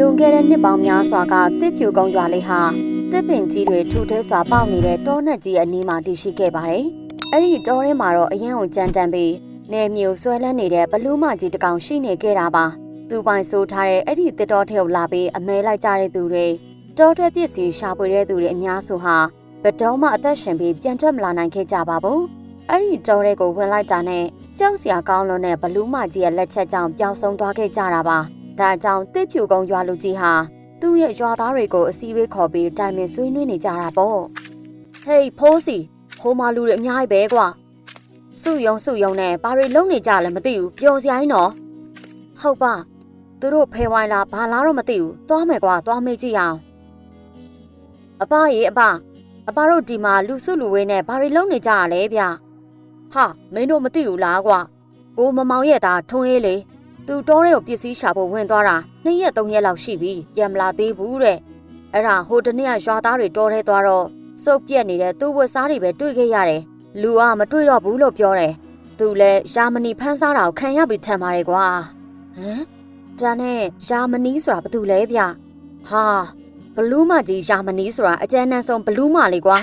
လွန်ခဲ့တဲ့နှစ်ပေါင်းများစွာကတစ်ဖြူကုန်းရွာလေးဟာတစ်ပင်ကြီးတွေထူထဲစွာပေါက်နေတဲ့တောနက်ကြီးအနီးမှာတည်ရှိခဲ့ပါတယ်။အဲ့ဒီတောထဲမှာတော့အရင်ကိုကြမ်းတမ်းပြီးနေမျိုးဆွဲလန်းနေတဲ့ဘလူးမကြီးတစ်ကောင်ရှိနေခဲ့တာပါ။သူပိုင်ဆိုးထားတဲ့အဲ့ဒီတစ်တော်ထဲကိုလာပြီးအမဲလိုက်ကြတဲ့သူတွေတောထဲပစ္စည်းရှာဖွေတဲ့သူတွေအများစုဟာဘတော်မှအသက်ရှင်ပြီးပြန်ထွက်မလာနိုင်ခဲ့ကြပါဘူး။အဲ့ဒီတောထဲကိုဝင်လိုက်တာနဲ့ကြောက်စရာကောင်းလွန်းတဲ့ဘလူးမကြီးရဲ့လက်ချက်ကြောင့်ပျောက်ဆုံးသွားခဲ့ကြတာပါ။ ဒါကြောင့်တစ်ဖြူကုန်းရွာလူကြီးဟာသူ့ရဲ့ရွာသားတွေကိုအစည်းအဝေးခေါ်ပြီးတိုင်ပင်ဆွေးနွေးနေကြတာပေါ့။ဟေးဖိုးစီခိုးမလူတွေအများကြီးပဲကွာ။စုယုံစုယုံနဲ့ဘာတွေလုံနေကြလဲမသိဘူးပျော်စရာကြီးနော်။ဟုတ်ပါသူတို့ဖဲဝိုင်းလားဘာလားတော့မသိဘူး။သွားမယ်ကွာသွားမေးကြည့်အောင်။အပရေအပအပတို့ဒီမှာလူစုလူဝေးနဲ့ဘာတွေလုံနေကြရလဲဗျ။ဟာမင်းတို့မသိဘူးလားကွာ။ကိုမမောင်ရဲ့သားထုံးရေးလေ။ သူတောထဲကိုပစ္စည်းရှာဖို့ဝင်သွားတာနှစ်ရက်သုံးရက်လောက်ရှိပြီပြန်မလာသေးဘူးတဲ့အဲ့ဒါဟိုတနေ့ကရွာသားတွေတောထဲသွားတော့စုပ်ပြက်နေတဲ့သူ့ဝတ်စားတွေပဲတွေ့ခဲ့ရတယ်လူကမတွေ့တော့ဘူးလို့ပြောတယ်သူလည်းယာမနီဖန်းစားတာကိုခံရပြီထင်ပါတယ်ကွာဟမ်ဒါနဲ့ယာမနီဆိုတာဘာတူလဲဗျဟာဘလူးမကြီးယာမနီဆိုတာအကျဉ်းနှံဆုံးဘလူးမလေးကွာ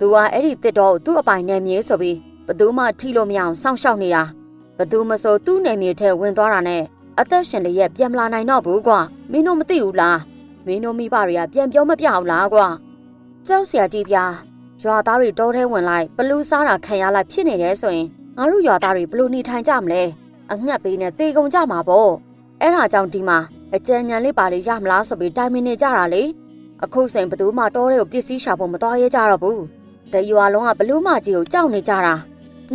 သူကအဲ့ဒီတစ်တော်ကိုသူ့အပိုင်နဲ့မြေးဆိုပြီးဘသူမှထိလို့မရအောင်စောင့်ရှောက်နေတာ ဘသူမဆိုသူ့နယ်မြေထဲဝင်သွားတာနဲ့အသက်ရှင်လျက်ပြန်မလာနိုင်တော့ဘူးကွာမင်းတို့မသိဘူးလားမင်းတို့မိဘတွေကပြန်ပြောမပြအောင်လားကွာကြောက်စရာကြီးပြားရွာသားတွေတောထဲဝင်လိုက်ဘလူးစားတာခံရလိုက်ဖြစ်နေတယ်ဆိုရင်ငါတို့ရွာသားတွေဘလို့နေထိုင်ကြမလဲအငှက်ပေးနဲ့တေကုန်ကြမှာပေါ့အဲ့ဒါကြောင့်ဒီမှာအကြံဉာဏ်လေးပါလေးရမလားဆိုပြီးတိုင်မင်နေကြတာလေအခုစိန်ဘသူမှတောထဲကိုပစ္စည်းရှာဖို့မတော်ရဲကြတော့ဘူးတရွာလုံးကဘလူးမကြီးကိုကြောက်နေကြတာ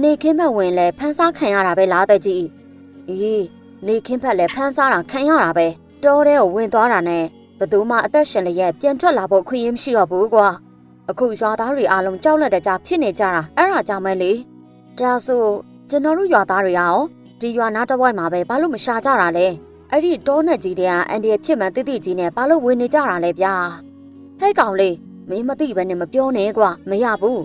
နေခင်းဘက်ဝင်လဲဖန်းစားခံရတာပဲလားတဲ့ကြီးအေးနေခင်းဘက်လဲဖန်းစားတာခံရတာပဲတောထဲကိုဝင်သွားတာနဲ့ဘသူမှအသက်ရှင်လျက်ပြန်ထွက်လာဖို့ခွင့်ရမရှိတော့ဘူးကွာအခုရွာသားတွေအားလုံးကြောက်လက်တဲ့ကြားဖြစ်နေကြတာအဲ့ဒါကြောင့်ပဲလေဒါဆိုကျွန်တော်တို့ရွာသားတွေရောဒီရွာနားတစ်ဝိုက်မှာပဲဘာလို့မရှာကြတာလဲအဲ့ဒီတောနဲ့ကြီးတဲ့အန်ဒီရဖြစ်မှန်တိတိကြီးနဲ့ဘာလို့ဝင်နေကြတာလဲဗျာဟဲ့ကောင်လေးမင်းမသိဘဲနဲ့မပြောနဲ့ကွာမရဘူး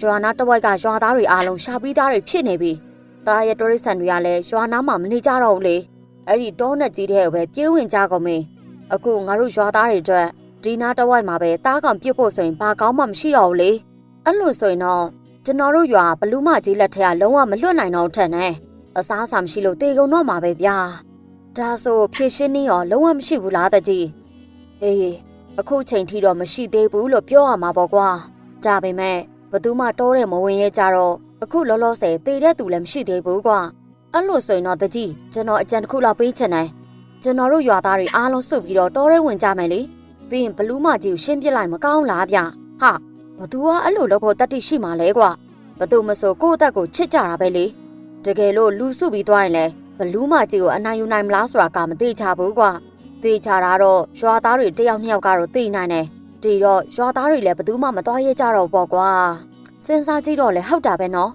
ကျွာနာတဝိုက်ကရွာသားတွေအားလုံးရှာပြီးသားတွေဖြစ်နေပြီ။တာရဲ့တိုရစ်ဆန်တွေကလည်းရွာနာမှာမနေကြတော့ဘူးလေ။အဲ့ဒီတောနဲ့ကြီးတဲ့ကိုပဲပြေးဝင်ကြကုန်မေ။အခုငါတို့ရွာသားတွေအတွက်ဒီနာတဝိုက်မှာပဲတားကောင်ပြုတ်ဖို့ဆိုရင်ဘာကောင်းမှမရှိတော့ဘူးလေ။အဲ့လိုဆိုရင်တော့ကျွန်တော်တို့ရွာဘလူးမကြီးလက်ထက်ကလုံးဝမလွတ်နိုင်တော့ထက်နဲ့အစားအစာမရှိလို့တေကုန်တော့မှာပဲဗျာ။ဒါဆိုဖြည့်ရှင်းနေရောလုံးဝမရှိဘူးလားတကြီး။အေးအခုချိန်ထိတော့မရှိသေးဘူးလို့ပြောရမှာပေါ့ကွာ။ဒါပေမဲ့ ဘသူမှတောတဲ့မဝင်ရဲကြတော့အခုလောလောဆယ်တည်တဲ့သူလည်းမရှိသေးဘူးကွာအဲ့လိုဆိုရင်တော့တကြီးကျွန်တော်အကြံတစ်ခုလောက်ပေးချင်တယ်ကျွန်တော်တို့ရွာသားတွေအားလုံးစုပြီးတော့တောထဲဝင်ကြမယ်လေပြီးရင်ဘလူးမကြီးကိုရှင်းပြလိုက်မကောင်းလားဗျဟာဘသူကအဲ့လိုလုပ်ဖို့တတ်သိရှိမှလဲကွာဘသူမဆိုကိုယ့်အသက်ကိုချစ်ကြတာပဲလေတကယ်လို့လူစုပြီးသွားရင်လေဘလူးမကြီးကိုအနိုင်ယူနိုင်မလားဆိုတာကမသိချဘူးကွာသိချတာတော့ရွာသားတွေတယောက်နှစ်ယောက်ကတော့သိနိုင်တယ် ဒီတော့ရွာသားတွေလည်းဘယ်သူမှမသွားရဲကြတော့ပေါ့ကွာစဉ်းစားကြည့်တော့လေဟုတ်တာပဲနော်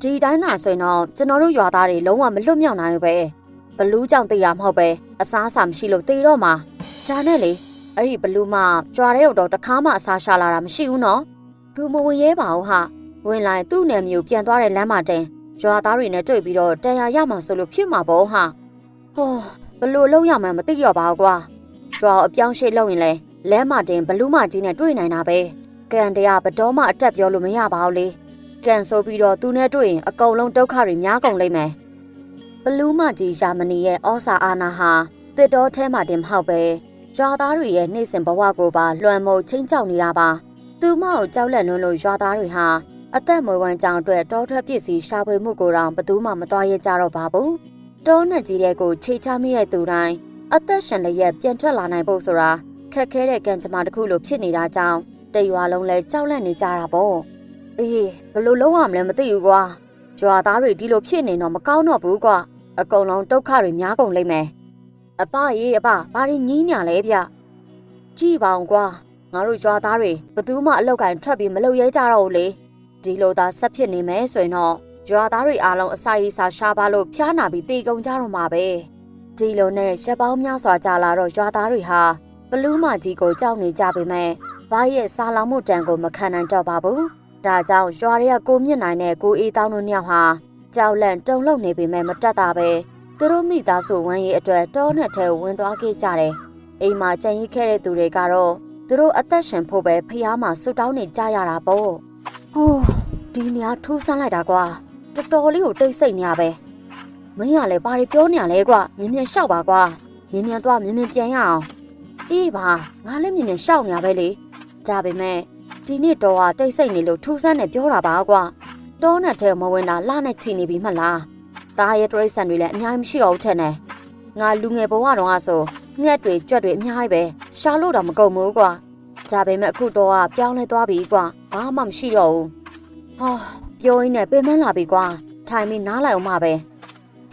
ဒီတိုင်းသာဆိုရင်တော့ကျွန်တော်တို့ရွာသားတွေလုံးဝမလွတ်မြောက်နိုင်ဘူးပဲဘလူးကြောင့်တေးရမဟုတ်ပဲအစားအစာမရှိလို့တေးတော့မှာဒါနဲ့လေအဲ့ဒီဘလူးမကြွားတဲ့ရောက်တော့တခါမှအစားရှာလာတာမရှိဘူးနော်သူမဝင်ရဲပါဘူးဟာဝင်လိုက်သူ့နယ်မျိုးပြန်သွားတဲ့လမ်းမှာတင်ရွာသားတွေနဲ့တွေ့ပြီးတော့တန်ရာရမှာဆိုလို့ဖြစ်မှာပေါ့ဟာဟောဘလို့လုံးရမှန်းမသိတော့ပါဘူးကွာရွာအပြောင်းရှေ့လုပ်ရင်လဲ လမ်းမတင်ဘလူးမကြီးနဲ့တွေ့နိုင်တာပဲကန်တရားဘတော်မှအတက်ပြောလို့မရပါဘူးလေကန်ဆိုပြီးတော့သူနဲ့တွေ့ရင်အကုန်လုံးဒုက္ခတွေများကုန်လိမ့်မယ်ဘလူးမကြီးယာမနီရဲ့ဩစာအာနာဟာတစ်တော်ထဲမှာတင်မဟုတ်ပဲရွာသားတွေရဲ့နှိမ့်စင်ဘဝကိုပါလွှမ်းမိုးချင်းချောက်နေတာပါသူမကိုကြောက်လက်နှွန်းလို့ရွာသားတွေဟာအသက်မွေးဝမ်းကြောင်အတွက်တောထွက်ပစ္စည်းရှာဖွေမှုကိုတော့ဘသူမှမတော်ရကြတော့ပါဘူးတောနဲ့ကြီးတဲ့ကိုခြေချမိတဲ့သူတိုင်းအသက်ရှင်လျက်ပြန်ထွက်လာနိုင်ဖို့ဆိုတာ ခက်ခဲတဲ့ကံကြမ္မာတစ်ခုလိုဖြစ်နေတာကြောင့်တရွာလုံးလဲကြောက်လန့်နေကြတာပေါ့အေးဘယ်လိုလုပ်ရမလဲမသိဘူးကွာရွာသားတွေဒီလိုဖြစ်နေတော့မကောင်းတော့ဘူးကွာအကုန်လုံးဒုက္ခတွေများကုန်လိမ့်မယ်အပရေးအပဘာတွေညင်းညာလဲဗျကြည့်ပါအောင်ကွာငါတို့ရွာသားတွေဘယ်သူမှအလောက်ကင်ထွက်ပြီးမလုပ်ရဲကြတော့ဘူးလေဒီလိုသာဆက်ဖြစ်နေမယ်ဆိုရင်တော့ရွာသားတွေအားလုံးအစာရေးစာရှားပါလို့ဖျားနာပြီးတေကုန်ကြတော့မှာပဲဒီလိုနဲ့ရက်ပေါင်းများစွာကြာလာတော့ရွာသားတွေဟာ ဘလူးမကြီးကိုကြောက်နေကြပေမဲ့ဘာရဲ့စားလောင်မှုတန်ကိုမခံနိုင်တော့ပါဘူး။ဒါကြောင့်ရွာတွေကကိုမြင့်နိုင်တဲ့ကိုအေးတောင်းတို့နှစ်ယောက်ဟာကြောက်လန့်တုန်လှုပ်နေပေမဲ့မတက်တာပဲသူတို့မိသားစုဝမ်းရေးအတွက်တောနဲ့ထဲကိုဝင်သွားခဲ့ကြတယ်။အိမ်မှာကြံရိတ်ခဲ့တဲ့သူတွေကတော့သူတို့အသက်ရှင်ဖို့ပဲဖះမှာဆွတောင်းနေကြရတာပေါ့ဟိုးဒီနေရာထူးဆန်းလိုက်တာကွာတော်တော်လေးကိုတိတ်ဆိတ်နေရပဲမင်းကလည်းဘာတွေပြောနေရလဲကွာမြင်မြင်ရှောက်ပါကွာမြင်မြင်သွားမြင်မြင်ပြန်ရအောင် အေးပါငါလည်းမြင်မြင်ရှောက်နေရပဲလေဒါပေမဲ့ဒီနေ့တော့ကတိတ်ဆိတ်နေလို့ထူးဆန်းနေပြောတာပါကွာတောနဲ့ထဲမဝင်တာလှနဲ့ချီနေပြီမလားตาရဲ့တရိတ်ဆန်တွေလည်းအများကြီးမရှိတော့ဘူးထင်တယ်ငါလူငယ်ဘဝတုန်းကဆိုငှက်တွေကြွက်တွေအများကြီးပဲရှာလို့တော့မကုန်ဘူးကွာဒါပေမဲ့အခုတော့ကပြောင်းလဲသွားပြီကွာဘာမှမရှိတော့ဘူးဟာပြောရင်းနဲ့ပင်မလာပြီကွာထိုင်ပြီးနားလိုက်အောင်မပဲ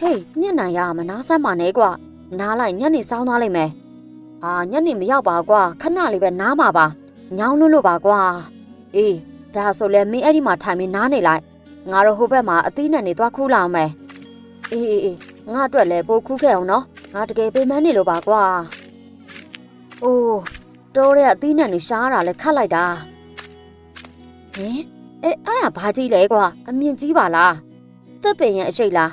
ဟေးညနေရမနားစမ်းပါနဲ့ကွာနားလိုက်ညနေဆောင်းသွားလိုက်မယ် ဟာညနေမရောက်ပါကွာခဏလေးပဲနားမှာပါညောင်းလို့လို့ပါကွာအေးဒါဆိုလဲမင်းအဲ့ဒီမှာထိုင်ပြီးနားနေလိုက်ငါတို့ဟိုဘက်မှာအသီးနဲ့နေသွားခူးလာအောင်မယ်အေးအေးအေးငါအတွက်လည်းပိုခူးခဲ့အောင်နော်ငါတကယ်ပင်မနေလို့ပါကွာအိုးတိုးတဲ့အသီးနဲ့နေရှားတာလဲခတ်လိုက်တာဟင်အဲအဲ့ဒါဘာကြီးလဲကွာအမြင့်ကြီးပါလားသက်ပင်ရဲ့အရှိတ်လား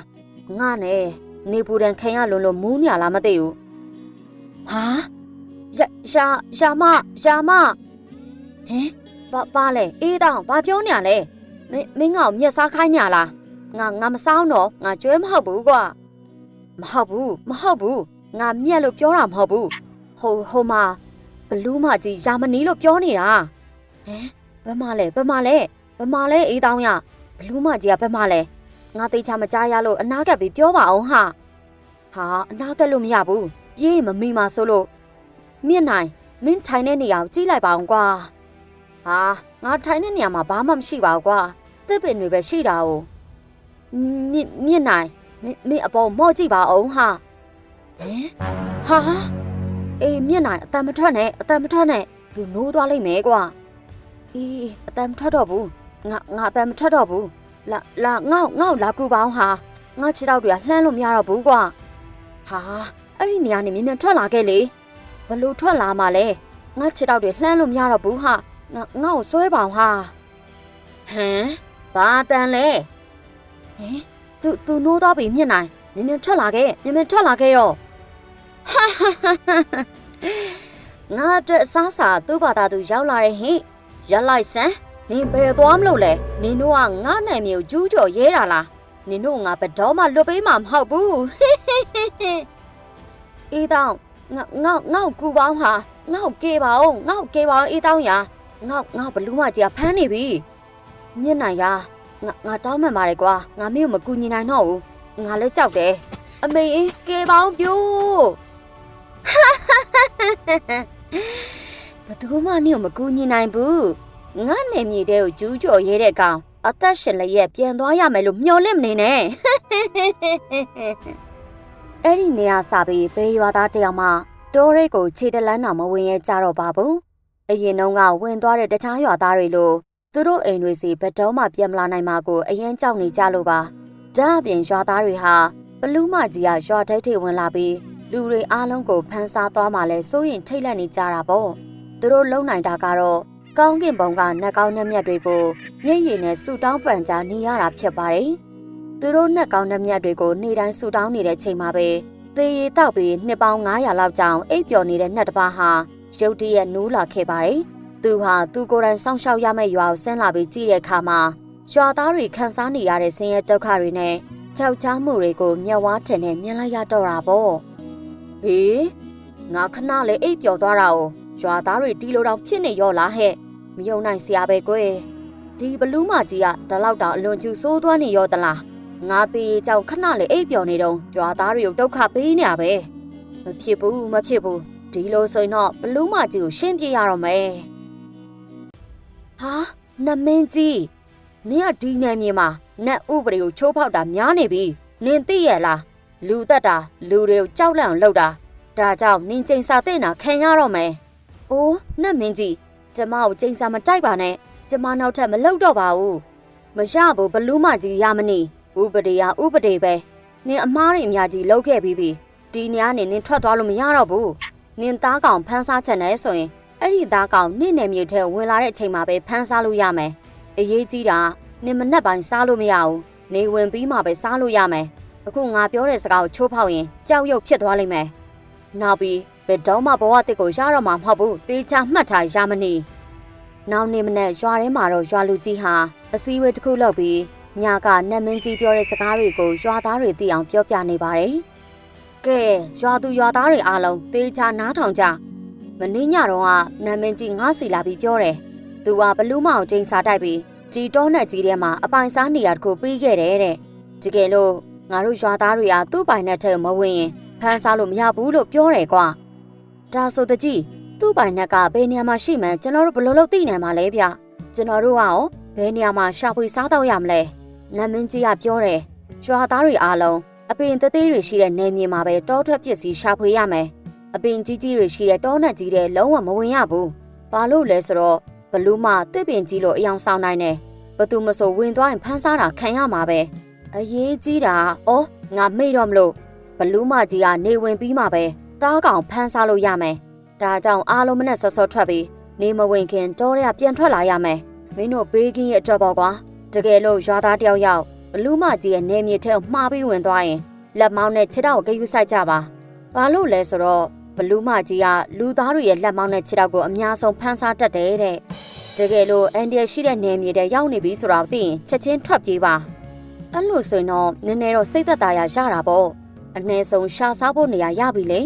ငါနဲ့နေပူတန်ခံရလွန်လို့မူးညာလားမသိဘူးဟာ ရရှာရှာမရှာမဟင်ဘာပါလဲအေးတောင်ဘာပြောနေရလဲမင်းမင်းငါ့ကိုမျက်စားခိုင်းနေရလားငါငါမစောင်းတော့ငါကျွဲမဟုတ်ဘူးကွာမဟုတ်ဘူးမဟုတ်ဘူးငါမျက်လို့ပြောတာမဟုတ်ဘူးဟိုဟိုမှာဘလူးမကြီးယာမနီလို့ပြောနေတာဟမ်ဘယ်မှာလဲဘယ်မှာလဲဘယ်မှာလဲအေးတောင်ရဘလူးမကြီးကဘယ်မှာလဲငါသိချာမကြားရလို့အနာကပ်ပြီးပြောပါအောင်ဟာဟာအနာကပ်လို့မရဘူးပြေးမမိမှာဆိုလို့ မြင့်နိုင်မင်းထိုင်တဲ့နေရာကိုကြည့်လိုက်ပါအောင်ကွာဟာငါထိုင်တဲ့နေရာမှာဘာမှမရှိပါဘူးကွာတစ်ပင်တွေပဲရှိတာ哦မြင့်မြင့်နိုင်မင်းမင်းအပေါ်မော့ကြည့်ပါအောင်ဟာဟမ်ဟာအေးမြင့်နိုင်အတန်မထွက်နဲ့အတန်မထွက်နဲ့သူနိုးသွားလိမ့်မယ်ကွာအေးအတန်မထွက်တော့ဘူးငါငါအတန်မထွက်တော့ဘူးလာလာငေါ့ငေါ့လာကူပါအောင်ဟာငါခြေထောက်တွေကလှမ်းလို့မရတော့ဘူးကွာဟာအဲ့ဒီနေရာနေမြင်မြန်ထွက်လာခဲ့လေ ဘလို့ထွက်လာမှလဲငါခြေထောက်တွေလှမ်းလို့မရတော့ဘူးဟာငါငါ့ကိုဆွဲပါအောင်ဟာဟမ်ဘာတန်လဲဟင်သူသူနိုးသွားပြီမြင့်နိုင်မြင်မြန်ထွက်လာခဲ့မြင်မြန်ထွက်လာခဲ့တော့ဟာဟာဟာဟာငါအတွက်အစားစာသူ့ဘာသာသူရောက်လာတဲ့ဟိရက်လိုက်စမ်းနင်ဘယ်သွားမလို့လဲနင်တို့ကငါ့နိုင်မျိုးကျူးကျော်ရဲတာလားနင်တို့ငါဘယ်တော့မှလွတ်ပေးမှာမဟုတ်ဘူးအေးတော င်းငါငေါငေါကူပေါင်းဟာငေါကေပါအောင်ငေါကေပါအောင်အေးတောင်းရာငေါငါဘလူးမကြီးကဖမ်းနေပြီမြင့်နိုင်ရာငါငါတောင်းမှန်ပါတယ်ကွာငါမင်းကိုမကူညီနိုင်တော့ဘူးငါလည်းကြောက်တယ်အမေအေးကေပေါင်းပြိုးဘယ်သူမှနင့်ကိုမကူညီနိုင်ဘူးငါနေမြေတဲ့ကိုကျူးကျော်ရဲတဲ့ကောင်အသက်ရှင်လျက်ပြန်သွားရမယ်လို့မျှော်လင့်မနေနဲ့ အဲ့ဒီနေရာစာပြီးဘေးရွာသားတယောက်မှတိုးရိတ်ကိုခြေတလန်းတော်မဝင်ရဲကြတော့ပါဘူးအရင်တုန်းကဝင်သွားတဲ့တခြားရွာသားတွေလိုသူတို့အိမ်တွေစီဘယ်တော့မှပြန်မလာနိုင်မှာကိုအရင်ကြောက်နေကြလို့ပါဒါအပြင်ရွာသားတွေဟာဘလူးမကြီးကရွာထိပ်ထိပ်ဝင်လာပြီးလူတွေအားလုံးကိုဖမ်းဆားသွားမှလဲစိုးရင်ထိတ်လန့်နေကြတာပေါ့သူတို့လုံနိုင်တာကတော့ကောင်းကင်ဘုံကနှက်ကောင်းနှက်မြက်တွေကိုမျက်ရည်နဲ့ဆူတောင်းပန်ကြားနေရတာဖြစ်ပါတယ် သူတို့နှက်ကောင်းနှက်မြက်တွေကိုနေတိုင်းဆူတောင်းနေတဲ့ချိန်မှာပဲသေရီတောက်ပြီးနှစ်ပေါင်း900လောက်ကြောင်အိပ်ပျော်နေတဲ့နှက်တစ်ပါးဟာရုတ်တရက်နိုးလာခဲ့ပါတယ်သူဟာသူကိုယ်တိုင်စောင့်ရှောက်ရမယ့်ရွာကိုဆင်းလာပြီးကြည့်တဲ့အခါမှာရွာသားတွေခံစားနေရတဲ့ဆင်းရဲဒုက္ခတွေနဲ့ကြောက်ကြားမှုတွေကိုမျက်ဝါးထင်နဲ့မြင်လိုက်ရတော့တာပေါ့။ဟေးငါခဏလေးအိပ်ပျော်သွားတာ哦ရွာသားတွေတီလိုတောင်ဖြစ်နေရောလားဟဲ့မယုံနိုင်စရာပဲကွယ်ဒီဘလူးမကြီးကဒီလောက်တောင်အလွန်ကျူဆိုးသွားနေရောသလား ငါသေးကြောင်ခဏလေးအိပ်ပျော်နေတော့ရွာသားတွေကိုဒုက္ခပေးနေရပဲမဖြစ်ဘူးမဖြစ်ဘူးဒီလိုဆိုရင်တော့ဘလူးမကြီးကိုရှင်းပြရတော့မယ်ဟာနမင်းကြီးနင်ကဒီနယ်မြေမှာနတ်ဥပဒေကိုချိုးဖောက်တာများနေပြီနင်သိရဲ့လားလူတက်တာလူတွေကိုကြောက်လန့်အောင်လုပ်တာဒါကြောင့်နင်ချိန်စာတဲ့နာခံရတော့မယ်။အိုးနတ်မင်းကြီးကျမကိုချိန်စာမတိုက်ပါနဲ့ကျမနောက်ထပ်မလုပ်တော့ပါဘူး။မရဘူးဘလူးမကြီးရမနေ ဥပဒေရဥပဒေပဲနင်အမားတွေအများကြီးလုပ်ခဲ့ပြီးပြီဒီနေရာနေနင်ထွက်သွားလို့မရတော့ဘူးနင်သားကောင်ဖမ်းစားချင်တယ်ဆိုရင်အဲ့ဒီသားကောင်နင့်နယ်မြေထဲဝင်လာတဲ့အချိန်မှာပဲဖမ်းစားလို့ရမယ်အရေးကြီးတာနင်မနှက်ပိုင်းစားလို့မရဘူးနေဝင်ပြီးမှပဲစားလို့ရမယ်အခုငါပြောတဲ့စကားကိုချိုးဖောက်ရင်ကြောက်ရွံ့ဖြစ်သွားလိမ့်မယ်နောက်ပြီးဘယ်တော့မှဘဝတစ်ကိုရတော့မှာမဟုတ်ဘူးတေချာမှတ်ထားရမနေနောက်နေ့မနေ့ရွာထဲမှာတော့ရွာလူကြီးဟာအစည်းအဝေးတစ်ခုလုပ်ပြီး ညကနတ်မင်းကြီးပြောတဲ့စကားတွေကိုရွာသားတွေသိအောင်ပြောပြနေပါတယ်ကဲရွာသူရွာသားတွေအားလုံးတေချာနားထောင်ကြမင်းညတော့ကနတ်မင်းကြီးငါးစီလာပြီးပြောတယ်သူကဘလူးမောင်ချင်းစားတိုက်ပြီးဒီတောနဲ့ကြီးထဲမှာအပိုင်စားနေရတခုပြီးခဲ့တယ်တဲ့တကယ်လို့ငါတို့ရွာသားတွေကသူ့ပိုင်နဲ့ထဲမဝင်ရင်ဖမ်းစားလို့မရဘူးလို့ပြောတယ်ကွာဒါဆိုတကြီးသူ့ပိုင်နဲ့ကဘယ်နေရာမှာရှိမှန်းကျွန်တော်တို့ဘယ်လိုလုပ်သိနိုင်မှာလဲဗျကျွန်တော်တို့ကရောဘယ်နေရာမှာရှာဖွေစားတော့ရမလဲ နတ်မင်းကြီးကပြောတယ်ရွာသားတွေအားလုံးအပင်သေးသေးတွေရှိတဲ့နေမြေမှာပဲတောထွက်ပစ္စည်းရှာဖွေရမယ်အပင်ကြီးကြီးတွေရှိတဲ့တောနဲ့ကြီးတဲ့လုံးဝမဝင်ရဘူးဘာလို့လဲဆိုတော့ဘလူးမတစ်ပင်ကြီးလို့အယောင်ဆောင်နိုင်တယ်ဘသူမဆိုဝင်သွားရင်ဖမ်းစားတာခံရမှာပဲအရေးကြီးတာအော်ငါမေ့တော့မလို့ဘလူးမကြီးကနေဝင်ပြီးမှပဲတားကောင်ဖမ်းစားလို့ရမယ်ဒါကြောင့်အားလုံးမနဲ့ဆော့ဆော့ထွက်ပြီးနေမဝင်ခင်တောထဲကပြန်ထွက်လာရမယ်မင်းတို့ဘေးကင်းရဲ့အတွက်ပေါ့ကွာ တကယ်လို့ရွာသားတယောက်ယောက်ဘလူးမကြီးရဲ့နေမြေထဲကိုမှားပြီးဝင်သွားရင်လက်မောင်းနဲ့ခြေထောက်ကိုဂယုစိုက်ကြပါဘာလို့လဲဆိုတော့ဘလူးမကြီးကလူသားတွေရဲ့လက်မောင်းနဲ့ခြေထောက်ကိုအများဆုံးဖမ်းစားတတ်တယ်တဲ့တကယ်လို့အန်ဒီရရှိတဲ့နေမြေတဲ့ရောက်နေပြီဆိုတော့သိရင်ချက်ချင်းထွက်ပြေးပါအဲ့လိုဆိုရင်တော့နည်းနည်းတော့စိတ်သက်သာရရတာပေါ့အနည်းဆုံးရှာစားဖို့နေရာရပြီလေ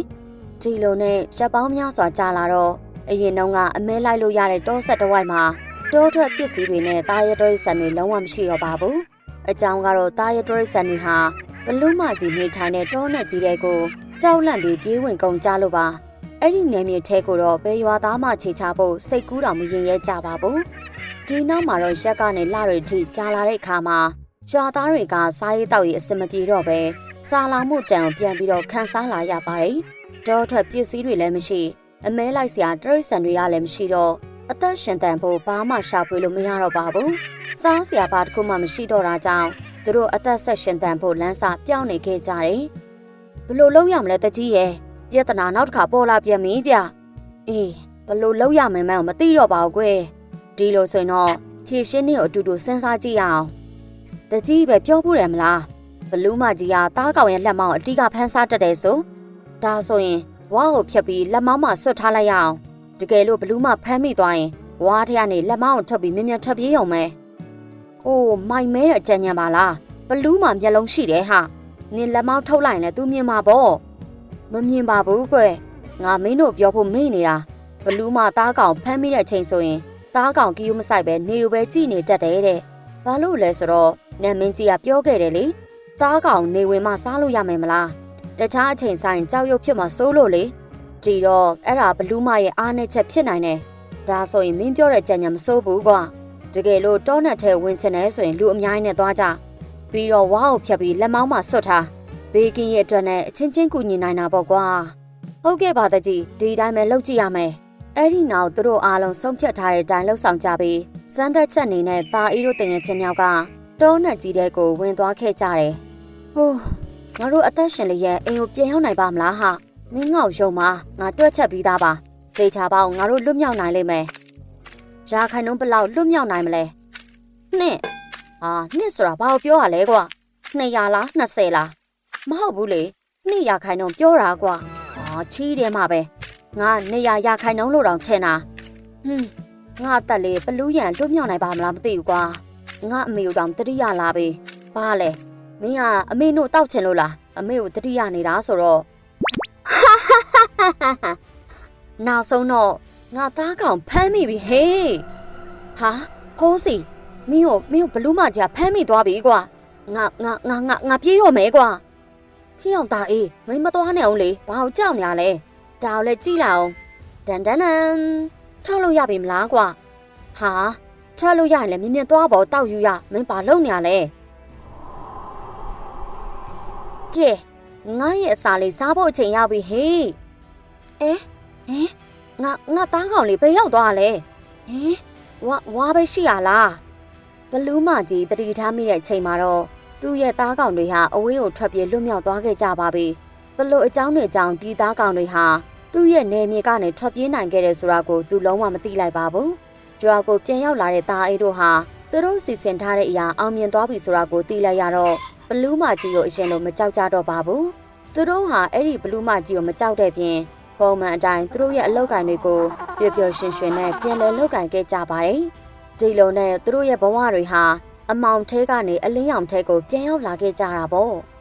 ဒီလိုနဲ့ရက်ပေါင်းများစွာကြာလာတော့အရင်တုန်းကအမဲလိုက်လို့ရတဲ့တောဆက်တစ်ဝိုက်မှာ တောထွက်ပစ္စည်းတွေနဲ့တာရတရိษံတွေလုံးဝမရှိတော့ပါဘူးအကြောင်းကတော့တာရတရိษံတွေဟာဘလူးမကြီးနေထိုင်တဲ့တောနဲ့ကြီးတဲ့ကိုကြောက်လန့်ပြီးပြေးဝင်ကုန်ကြလို့ပါအဲ့ဒီနယ်မြေထဲကိုတော့ဘယ်ရွာသားမှခြေချဖို့စိတ်ကူးတောင်မရင်ရဲကြပါဘူးဒီနောက်မှာတော့ရက်ကနေလတွေထိကြာလာတဲ့အခါမှာရွာသားတွေကစားရေးတောက်ရေးအစမပြေတော့ပဲစာလောင်မှုတန်ကိုပြန်ပြီးတော့ခန်းစားလာရပါတယ်တောထွက်ပစ္စည်းတွေလည်းမရှိအမဲလိုက်စရာတရိษံတွေကလည်းမရှိတော့ အသက်ရှင်တန်ဖို့ဘာမှရှာဖွေလို့မရတော့ပါဘူးစားစရာဘာတစ်ခုမှမရှိတော့တာကြောင့်သူတို့အသက်ဆက်ရှင်တန်ဖို့လမ်းစာပြောင်းနေခဲ့ကြတယ်ဘလို့လုံးရမလဲတကြီးရဲ့ပြဿနာနောက်တစ်ခါပေါ်လာပြန်ပြီဗျအေးဘလို့လုံးရမယ်မှန်းမသိတော့ပါဘူးကွယ်ဒီလိုဆိုရင်တော့ဖြည့်ရှင်းနေကိုအတူတူစဉ်းစားကြည့်ရအောင်တကြီးပဲပြောဖို့တယ်မလားဘလူးမကြီးကတားကောင်ရဲ့လက်မောင်းအတိကဖမ်းစားတတ်တယ်ဆိုဒါဆိုရင်ဝါကိုဖြတ်ပြီးလက်မောင်းမှာဆွတ်ထားလိုက်ရအောင် တကယ်လို့ဘလူးမဖမ်းမိသွားရင်ဝါထရကနေလက်မောင်းကိုထွက်ပြီးမြင်မြန်ထွက်ပြေးရုံပဲအိုးမိုင်မဲတဲ့အကြံဉာဏ်ပါလားဘလူးမမျက်လုံးရှိတယ်ဟာနင်လက်မောင်းထုတ်လိုက်ရင်လည်း तू မြင်မှာပေါ့မမြင်ပါဘူးကွယ်ငါမင်းတို့ပြောဖို့မေ့နေတာဘလူးမသားကောင်ဖမ်းမိတဲ့အချိန်ဆိုရင်သားကောင်ကီယူမဆိုင်ပဲနေ ਉ ပဲကြည်နေတတ်တယ်တဲ့ဘာလို့လဲဆိုတော့နတ်မင်းကြီးကပြောခဲ့တယ်လေသားကောင်နေဝင်မှစားလို့ရမယ်မလားတခြားအချိန်ဆိုင်ကြောက်ရွံ့ဖြစ်မှစိုးလို့လေ ဒီတော့အဲ့ဒါဘလူးမရဲ့အားနဲ့ချက်ဖြစ်နိုင်တယ်ဒါဆိုရင်မင်းပြောတဲ့ကြံညာမစိုးဘူးကွာတကယ်လို့တောနက်ထဲဝင်ချင်တယ်ဆိုရင်လူအများကြီးနဲ့သွားကြပြီးတော့ဝါကိုဖြတ်ပြီးလက်မောင်းမှာဆွတ်ထားဘေးကင်းရဲ့အတွက်နဲ့အချင်းချင်းကူညီနိုင်တာပေါ့ကွာဟုတ်ကဲ့ပါတကြီးဒီတိုင်းပဲလုပ်ကြည့်ရမယ်အဲ့ဒီနောက်သူတို့အားလုံးဆုံးဖြတ်ထားတဲ့အတိုင်းလှုပ်ဆောင်ကြပြီးစမ်းသက်ချက်နေနဲ့တာအီတို့တင်ငယ်ချင်းယောက်ကတောနက်ကြီးတဲ့ကိုဝင်သွားခဲ့ကြတယ်ဟိုးငါတို့အသက်ရှင်လျက်အိမ်ကိုပြန်ရောက်နိုင်ပါမလားဟာ မင်းငေါ့ရုံမှာငါတွက်ချက်ပြီးသားပါသေချာပေါင်းငါတို့လွတ်မြောက်နိုင်လိမ့်မယ်ရာခိုင်နှုန်းဘယ်လောက်လွတ်မြောက်နိုင်မလဲနှစ်ဟာနှစ်ဆိုတာဘာကိုပြောရလဲကွာ200လား20လားမဟုတ်ဘူးလေနှစ်ရာခိုင်နှုန်းပြောတာကွာဟာချီးတယ်မှာပဲငါနေရာရာခိုင်နှုန်းလို့တောင်ထင်တာဟွန်းငါတက်လေဘလူးရန်လွတ်မြောက်နိုင်ပါမလားမသိဘူးကွာငါအမေတို့တောင်တတိယလာပြီဘာလဲမင်းကအမေတို့တောက်ချင်လို့လားအမေကိုတတိယနေတာဆိုတော့ နောက်ဆုံးတော့ငါသားကောင်ဖမ်းမိပြီဟေးဟာဖိုးစီမင်းကိုမင်းကိုဘလူးမကြီးဖမ်းမိသွားပြီကွာငါငါငါငါငါပြေးတော့မယ်ကွာဖျောင်းသားအေးမင်းမသွားနဲ့အောင်လေဘာလို့ကြောက်နေရလဲဒါကိုလည်းကြည့်လိုက်အောင်ဒန်ဒန်ဒန်ထွက်လို့ရပြီမလားကွာဟာထွက်လို့ရရင်လည်းမြင်မြင်သွားပေါ်တောက်ယူရမင်းဘာလုပ်နေရလဲကဲငါရဲ့အစာလေးစားဖို့အချိန်ရောက်ပြီဟေး အဲဟင်ငါငါသားကောင်လေးဘယ်ရောက်သွားလဲဟင်ဝါဝါပဲရှိရလားဘလူးမကြီးတတိထားမိတဲ့အချိန်မှာတော့သူ့ရဲ့သားကောင်တွေဟာအဝေးကိုထွက်ပြေးလွတ်မြောက်သွားခဲ့ကြပါပြီဘလို့အကြောင်းတွေကြောင့်ဒီသားကောင်တွေဟာသူ့ရဲ့နေမြေကနေထွက်ပြေးနိုင်ခဲ့တယ်ဆိုတာကိုသူလုံးဝမသိလိုက်ပါဘူးကြွားကိုပြန်ရောက်လာတဲ့သားအိတို့ဟာသူတို့စီစဉ်ထားတဲ့အရာအောင်မြင်သွားပြီဆိုတာကိုသိလိုက်ရတော့ဘလူးမကြီးကိုအရင်လိုမကြောက်ကြတော့ပါဘူးသူတို့ဟာအဲ့ဒီဘလူးမကြီးကိုမကြောက်တဲ့ပြင် ပုံမှန်အတိုင်းသူတို့ရဲ့အလုပ်ကိုင်တွေကိုပျော်ပျော်ရွှင်ရွှင်နဲ့ပြန်လည်လုပ်ကိုင်ခဲ့ကြပါတယ်။ဒီလိုနဲ့သူတို့ရဲ့ဘဝတွေဟာအမောင်ထဲကနေအလင်းရောင်ထဲကိုပြန်ရောက်လာခဲ့ကြတာပေါ့။